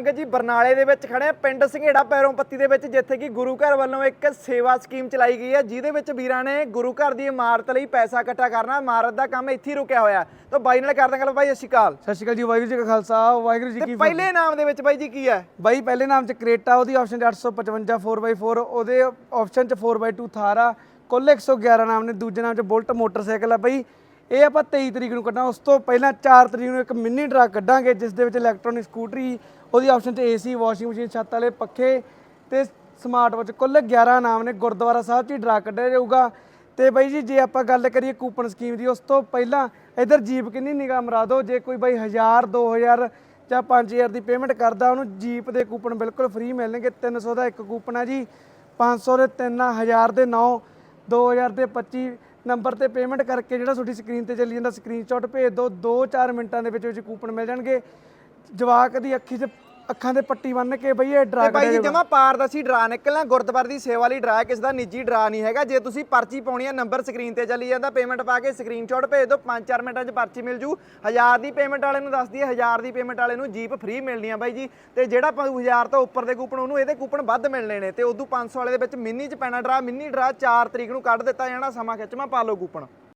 ਸੰਗਤ ਜੀ ਬਰਨਾਲੇ ਦੇ ਵਿੱਚ ਖੜੇ ਆ ਪਿੰਡ ਸੰਘੇੜਾ ਪੈਰੋਂ ਪੱਤੀ ਦੇ ਵਿੱਚ ਜਿੱਥੇ ਕਿ ਗੁਰੂ ਘਰ ਵੱਲੋਂ ਇੱਕ ਸੇਵਾ ਸਕੀਮ ਚਲਾਈ ਗਈ ਹੈ ਜਿਹਦੇ ਵਿੱਚ ਵੀਰਾਂ ਨੇ ਗੁਰੂ ਘਰ ਦੀ ਇਮਾਰਤ ਲਈ ਪੈਸਾ ਇਕੱਠਾ ਕਰਨਾ ਇਮਾਰਤ ਦਾ ਕੰਮ ਇੱਥੇ ਰੁਕਿਆ ਹੋਇਆ ਤਾਂ ਬਾਈ ਨਾਲ ਕਰਦੇ ਗੱਲ ਬਾਈ ਅਕਾਲ। ਸਤਿ ਸ਼੍ਰੀ ਅਕਾਲ ਜੀ ਵਾਹਿਗੁਰੂ ਜੀ ਕਾ ਖਾਲਸਾ ਵਾਹਿਗੁਰੂ ਜੀ ਕੀ ਪਹਿਲੇ ਨਾਮ ਦੇ ਵਿੱਚ ਬਾਈ ਜੀ ਕੀ ਹੈ? ਬਾਈ ਪਹਿਲੇ ਨਾਮ ਚ ਕ੍ਰੇਟਾ ਉਹਦੀ ਆਪਸ਼ਨ 855 4x4 ਉਹਦੇ ਆਪਸ਼ਨ ਚ 4x2 ਥਾਰ ਕੁੱਲ 111 ਨਾਮ ਨੇ ਦੂਜੇ ਨਾਮ ਚ ਬੁਲਟ ਮੋਟਰਸਾਈਕਲ ਆ ਬਾਈ। ਇਹ ਆਪਾਂ 23 ਤਰੀਕ ਨੂੰ ਕੱਢਾਂ ਉਸ ਤੋਂ ਪਹਿਲਾਂ 4 ਤਰੀਕ ਨੂੰ ਇੱਕ ਮਿੰਨੀ ਡਰਾ ਕੱਢਾਂਗੇ, ਜਿਸ ਦੇ ਵਿੱਚ ਇਲੈਕਟ੍ਰੋਨਿਕ ਸਕੂਟਰੀ ਉਹਦੀ ਆਪਸ਼ਨ ਚ ਏਸੀ ਵਾਸ਼ਿੰਗ ਮਸ਼ੀਨ ਛੱਤ ਵਾਲੇ ਪੱਖੇ ਤੇ ਸਮਾਰਟ ਵਾਚ ਕੁੱਲ 11 ਨਾਮ ਨੇ, ਗੁਰਦੁਆਰਾ ਸਾਹਿਬ 'ਚ ਹੀ ਡਰਾ ਕੱਢਿਆ ਜਾਊਗਾ। ਤੇ ਬਾਈ ਜੀ, ਜੇ ਆਪਾਂ ਗੱਲ ਕਰੀਏ ਕੂਪਨ ਸਕੀਮ ਦੀ, ਉਸ ਤੋਂ ਪਹਿਲਾਂ ਇਧਰ ਜੀਪ ਕਿੰਨੀ ਨਿਗਾਹ ਮਰਾ ਦਿਓ। ਜੇ ਕੋਈ ਬਾਈ 1000 2000 ਜਾਂ 5000 ਦੀ ਪੇਮੈਂਟ ਕਰਦਾ, ਉਹਨੂੰ ਜੀਪ ਦੇ ਕੂਪਨ ਬਿਲਕੁਲ ਫ੍ਰੀ ਮਿਲਣਗੇ। 300 ਦਾ ਇੱਕ ਕੂਪਨ ਹੈ ਜੀ। 500 ਦੇ 3000 ਦੇ 9 2000 ਦੇ 25 ਨੰਬਰ ਤੇ ਪੇਮੈਂਟ ਕਰਕੇ ਜਿਹੜਾ ਤੁਹਾਡੀ ਸਕਰੀਨ ਤੇ ਚੱਲੀ ਜਾਂਦਾ ਸਕਰੀਨਸ਼ਾਟ ਭੇਜ ਦਿਓ 2-4 ਮਿੰਟਾਂ ਦੇ ਵਿੱਚ ਵਿੱਚ ਕੂਪਨ ਮਿਲ ਜਾਣਗੇ। ਜਵਾਕ ਦੀ ਅੱਖੀ 'ਚ ਅੱਖਾਂ ਦੇ ਪੱਟੀ ਬੰਨ੍ਹ ਕੇ ਬਈ ਇਹ ਡਰਾ ਤੇ ਬਾਈ ਜੀ ਜਮਾ ਪਾਰਦਰਸ਼ੀ ਡਰਾ ਨਿਕਲਣਾ ਗੁਰਦੁਆਰੇ ਦੀ ਸੇਵਾ ਲਈ ਡਰਾ ਕਿਸ ਦਾ ਨਿੱਜੀ ਡਰਾ ਨਹੀਂ ਹੈਗਾ। ਜੇ ਤੁਸੀਂ ਪਰਚੀ ਪਾਉਣੀ ਹੈ ਨੰਬਰ ਸਕਰੀਨ ਤੇ ਚੱਲੀ ਜਾਂਦਾ ਪੇਮੈਂਟ ਪਾ ਕੇ ਸਕਰੀਨਸ਼ਾਟ ਭੇਜ ਦਿਓ 5-4 ਮਿੰਟਾਂ 'ਚ ਪਰਚੀ ਮਿਲ ਜੂ। 1000 ਦੀ ਪੇਮੈਂਟ ਵਾਲੇ ਨੂੰ ਦੱਸ ਦਈਏ 1000 ਦੀ ਪੇਮੈਂਟ ਵਾਲੇ ਨੂੰ ਜੀਪ ਫ੍ਰੀ ਮਿਲਣੀ ਆ ਬਾਈ ਜੀ। ਤੇ ਜਿਹੜਾ 1000 ਤੋਂ ਉੱਪਰ ਦੇ ਕੂਪਨ ਉਹਨੂੰ ਇਹਦੇ ਕੂਪਨ ਵੱਧ ਮਿਲਣੇ ਨੇ। ਤੇ ਉਦੋਂ 500 ਵਾਲੇ ਦੇ ਵਿੱਚ ਮਿੰਨੀ 'ਚ ਪੈਣਾ ਡਰਾ ਮਿੰਨੀ ਡਰਾ 4 ਤਰੀਕ ਨੂੰ ਕੱਢ ਦਿੱਤਾ ਜਾਣਾ ਸਮਾਂ ਖਿੱਚਵਾ ਪਾ ਲਓ ਕੂਪਨ